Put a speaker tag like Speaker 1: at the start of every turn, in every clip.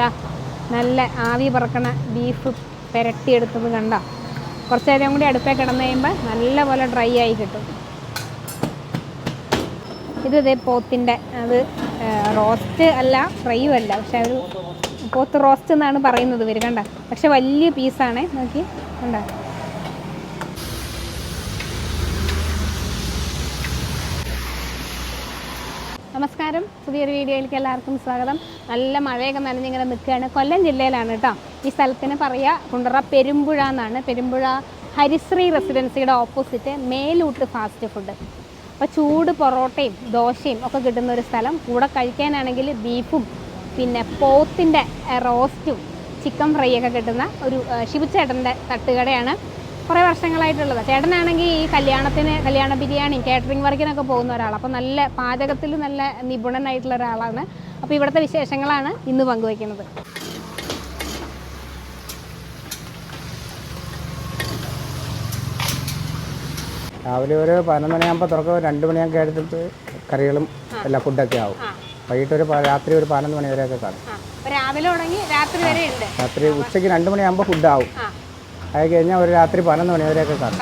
Speaker 1: ഇതാ നല്ല ആവി പറക്കണ ബീഫ് പെരട്ടിയെടുത്തത് കണ്ട. കുറച്ച് നേരം കൂടി അടുപ്പേ കിടന്നു കഴിയുമ്പോൾ നല്ലപോലെ ഡ്രൈ ആയി കിട്ടും. ഇത് ഇതേ പോത്തിന്റെ അത് റോസ്റ്റ് അല്ല ഫ്രൈയും അല്ല. പക്ഷെ ഒരു പോത്ത് റോസ്റ്റ് എന്നാണ് പറയുന്നത് ഇവർ കണ്ട. പക്ഷെ വലിയ പീസാണേ നോക്കി കണ്ട. നമസ്കാരം. പുതിയൊരു വീഡിയോയിലേക്ക് എല്ലാവർക്കും സ്വാഗതം. നല്ല മഴയൊക്കെ നനഞ്ഞിങ്ങനെ നിൽക്കുകയാണ്. കൊല്ലം ജില്ലയിലാണ് കേട്ടോ. ഈ സ്ഥലത്തിന് പറയുക കുണ്ടറ പെരുമ്പുഴ എന്നാണ്. പെരുമ്പുഴ ഹരിശ്രീ റെസിഡൻസിയുടെ ഓപ്പോസിറ്റ് മേലൂട്ട് ഫാസ്റ്റ് ഫുഡ്. അപ്പോൾ ചൂട് പൊറോട്ടയും ദോശയും ഒക്കെ കിട്ടുന്ന ഒരു സ്ഥലം. കൂടെ കഴിക്കാനാണെങ്കിൽ ബീഫും പിന്നെ പോത്തിന്റെ റോസ്റ്റും ചിക്കൻ ഫ്രൈ ഒക്കെ കിട്ടുന്ന ഒരു ശിവചേട്ടന്റെ തട്ടുകടയാണ്. കുറേ വർഷങ്ങളായിട്ടുള്ളത്. ചേട്ടനാണെങ്കിൽ ഈ കല്യാണത്തിന് കല്യാണ ബിരിയാണി കാറ്ററിംഗ് വർക്കിനൊക്കെ പോകുന്ന ഒരാളാണ് അപ്പോൾ നല്ല പാചകത്തിൽ നല്ല നിപുണനായിട്ടുള്ള ഒരാളാണ്. അപ്പോൾ ഇവിടുത്തെ വിശേഷങ്ങളാണ് ഇന്ന് പങ്കുവയ്ക്കുന്നത്
Speaker 2: രാവിലെ ഒരു പതിനൊന്ന് മണിയാകുമ്പോൾ തുറക്കും. രണ്ട് മണിയൊക്കെ എടുത്തിട്ട് കറികളും എല്ലാ ഫുഡൊക്കെ ആവും. വൈകിട്ട് ഒരു രാത്രി ഒരു പതിനൊന്ന് മണി വരെയൊക്കെ കാണും.
Speaker 1: രാവിലെ തുടങ്ങി രാത്രി വരെ
Speaker 2: രാത്രി ഉച്ചയ്ക്ക് രണ്ട് മണിയാകുമ്പോൾ ഫുഡാവും അത് കഴിഞ്ഞാൽ ഒരു രാത്രി പതിനൊന്ന് മണി വരെയൊക്കെ കാണും.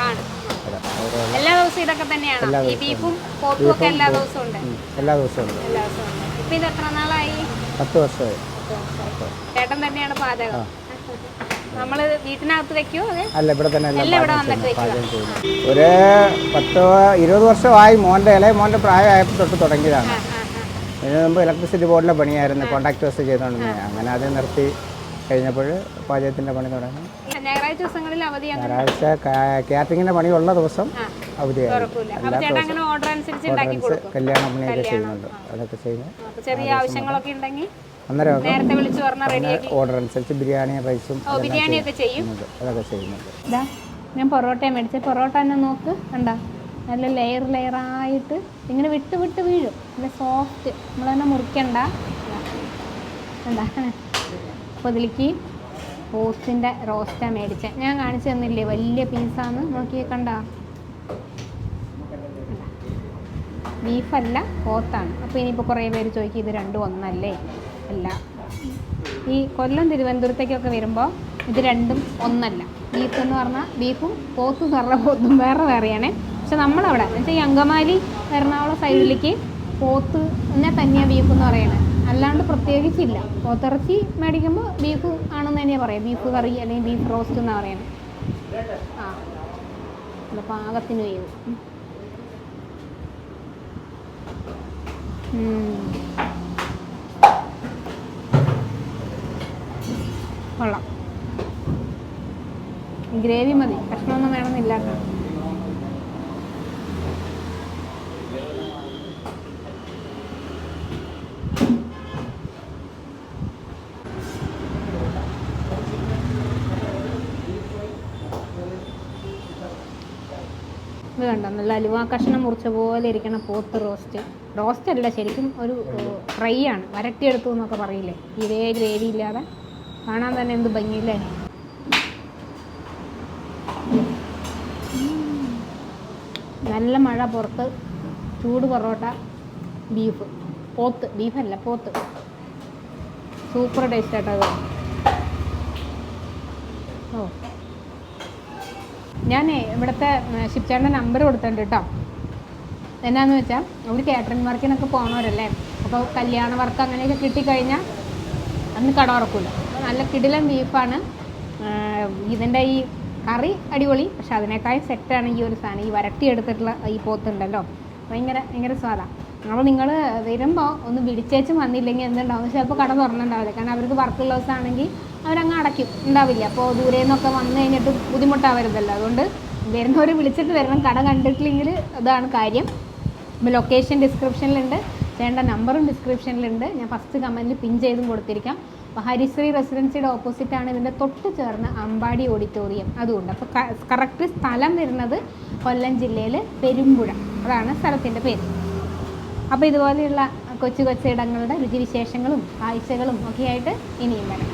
Speaker 1: എല്ലാ ദിവസവും ഇതൊക്കെ തന്നെയാണ്? ഈ ബീഫും പോത്തും ഒക്കെ എല്ലാ ദിവസവും ഉണ്ട്?
Speaker 2: എല്ലാ ദിവസവും ഉണ്ട്.
Speaker 1: എല്ലാ ദിവസവും ഉണ്ട്. ഇപ്പം ഇത് എത്ര നാളായി?
Speaker 2: പത്ത് വർഷമായി.
Speaker 1: ചേട്ടൻ തന്നെയാണ് പാചകം. വീട്ടിനകത്ത്
Speaker 2: അല്ല ഇവിടെ തന്നെ ഒരു പത്ത് ഇരുപത് വർഷമായി മോന്റെ ഇളയ മോന്റെ പ്രായമായപ്പോൾ തൊട്ട് തുടങ്ങിയതാണ്. ഇതിന് മുമ്പ് ഇലക്ട്രിസിറ്റി ബോർഡിലെ പണിയായിരുന്നു കോൺട്രാക്ട് ബസ് ചെയ്തുകൊണ്ടിരുന്നത് അങ്ങനെ അത് നിർത്തി കഴിഞ്ഞപ്പോൾ പാചകത്തിന്റെ പണി തുടങ്ങി.
Speaker 1: ഞായറാഴ്ച ദിവസങ്ങളിൽ അവധിയാണ്
Speaker 2: ഞായറാഴ്ച കാറ്ററിങ്ങിന്റെ പണിയുള്ള ദിവസം കല്യാണ പണിയൊക്കെ ചെയ്യുന്നുണ്ട്. അതൊക്കെ ചെയ്യുന്നു.
Speaker 1: ചെറിയ ആവശ്യങ്ങളൊക്കെ ഉണ്ടെങ്കിൽ
Speaker 2: ഓർഡർ അനുസരിച്ച് ബിരിയാണി റൈസും
Speaker 1: ബിരിയാണിയൊക്കെ
Speaker 2: അതൊക്കെ ചെയ്യുന്നുണ്ട്.
Speaker 1: ഞാൻ പൊറോട്ട മേടിച്ച. പൊറോട്ട തന്നെ നോക്ക്. കണ്ട? നല്ല ലെയർ ലെയർ ആയിട്ട് ഇങ്ങനെ വിട്ട് വിട്ട് വീഴും. നല്ല സോഫ്റ്റ് നമ്മൾ തന്നെ മുറിക്കണ്ട. കണ്ട? അപ്പോൾ ഇതിലേക്ക് പോത്തിന്റെ റോസ്റ്റാണ് മേടിച്ചത് ഞാൻ കാണിച്ചു തന്നില്ലേ? വലിയ പീസാന്ന്. നോക്കിയേ കണ്ട? ബീഫല്ല പോത്താണ്. അപ്പോൾ ഇനിയിപ്പോൾ കുറേ പേര് ചോദിക്കും ഇത് രണ്ടും ഒന്നല്ലേ? അല്ല. ഈ കൊല്ലം തിരുവനന്തപുരത്തേക്കൊക്കെ വരുമ്പോൾ ഇത് രണ്ടും ഒന്നല്ല. ബീഫ് എന്ന് പറഞ്ഞാൽ ബീഫും പോത്തും എന്ന് പോത്തും. വേറെ വേറെയാണേ. പക്ഷെ നമ്മളവിടെ എന്നുവെച്ചാൽ ഈ അങ്കമാലി എറണാകുളം സൈഡിലേക്ക് പോത്ത് എന്നാൽ തന്നെയാണ് ബീഫ് എന്ന് പറയണത് അല്ലാണ്ട് പ്രത്യേകിച്ചില്ല. പോത്തിറച്ചി മേടിക്കുമ്പോൾ ബീഫ് ആണെന്ന് തന്നെയാണ് പറയാം ബീഫ് കറി അല്ലെങ്കിൽ ബീഫ് റോസ്റ്റ് എന്നാണ് പറയുന്നത്. ആ. നല്ല പാകത്തിന് വേവ്. കൊള്ളാം. ഗ്രേവി മതി. കഷ്ണമൊന്നും വേണമെന്നില്ല ഇത് കണ്ടോ? നല്ല അലുവ കഷ്ണം മുറിച്ച പോലെ ഇരിക്കണ പോത്ത് റോസ്റ്റ് റോസ്റ്റ് അല്ല ശരിക്കും ഒരു ഫ്രൈ ആണ്. വരട്ടിയെടുത്തു എന്നൊക്കെ പറയില്ലേ? ഇതേ ഗ്രേവി ഇല്ലാതെ കാണാൻ തന്നെ എന്ത് ഭംഗിയില്ലേ? നല്ല മഴ പുറത്ത് ചൂട് പൊറോട്ട ബീഫ് പോത്ത് ബീഫല്ല പോത്ത്. സൂപ്പർ ടേസ്റ്റ് ആട്ടോ ഓ. ഞാൻ ഇവിടുത്തെ ഷിപ്ചാറിന്റെ നമ്പർ കൊടുത്തിട്ടുണ്ട് കേട്ടോ എന്നാന്ന് വെച്ചാൽ അവർ കാറ്ററിംഗ് വർക്കിനൊക്കെ പോകണവരല്ലേ അപ്പോൾ കല്യാണ വർക്ക് അങ്ങനെയൊക്കെ കിട്ടിക്കഴിഞ്ഞാൽ അന്ന് കട ഉറക്കില്ല അപ്പോൾ നല്ല കിടിലൻ ബീഫാണ് ഇതിന്റെ ഈ കറി അടിപൊളി പക്ഷെ അതിനേക്കാളും സെറ്റാണ് ഈ ഒരു സാധനം. ഈ വരട്ടി എടുത്തിട്ടുള്ള ഈ പോത്തുണ്ടല്ലോ ഭയങ്കര ഭയങ്കര സ്വാദാണ് അപ്പോൾ നിങ്ങൾ വരുമ്പോൾ ഒന്ന് വിളിച്ചേച്ചും വന്നില്ലെങ്കിൽ എന്തുണ്ടാവും? ചിലപ്പോൾ കട തുറന്നിട്ടുണ്ടാവില്ല കാരണം അവർക്ക് വർക്കുള്ള ദിവസമാണെങ്കിൽ അവരങ്ങ് അടയ്ക്കും. ഉണ്ടാവില്ല. അപ്പോൾ ദൂരെ നിന്നൊക്കെ വന്നു കഴിഞ്ഞിട്ട് ബുദ്ധിമുട്ടാവരുതല്ലോ. അതുകൊണ്ട് വരുന്നവർ വിളിച്ചിട്ട് വരണം. കട കണ്ടിട്ടില്ലെങ്കിൽ അതാണ് കാര്യം. ലൊക്കേഷൻ ഡിസ്ക്രിപ്ഷനിലുണ്ട് ചേട്ടന്റെ നമ്പറും ഡിസ്ക്രിപ്ഷനിലുണ്ട് ഞാൻ ഫസ്റ്റ് കമന്റിൽ പിൻ ചെയ്തും കൊടുത്തിരിക്കാം. അപ്പോൾ ഹരിശ്രീ റെസിഡൻസിയുടെ ഓപ്പോസിറ്റാണ് ഇതിന്റെ തൊട്ട് ചേർന്ന് അമ്പാടി ഓഡിറ്റോറിയം അതുകൊണ്ട് അപ്പോൾ കറക്റ്റ് സ്ഥലം വരുന്നത് കൊല്ലം ജില്ലയിൽ പെരുമ്പുഴ. അതാണ് സ്ഥലത്തിന്റെ പേര്. അപ്പോൾ ഇതുപോലെയുള്ള കൊച്ചു കൊച്ചു ഇടങ്ങളുടെ രുചിവിശേഷങ്ങളും കാഴ്ചകളും ഒക്കെയായിട്ട് ഇനിയും വരാം.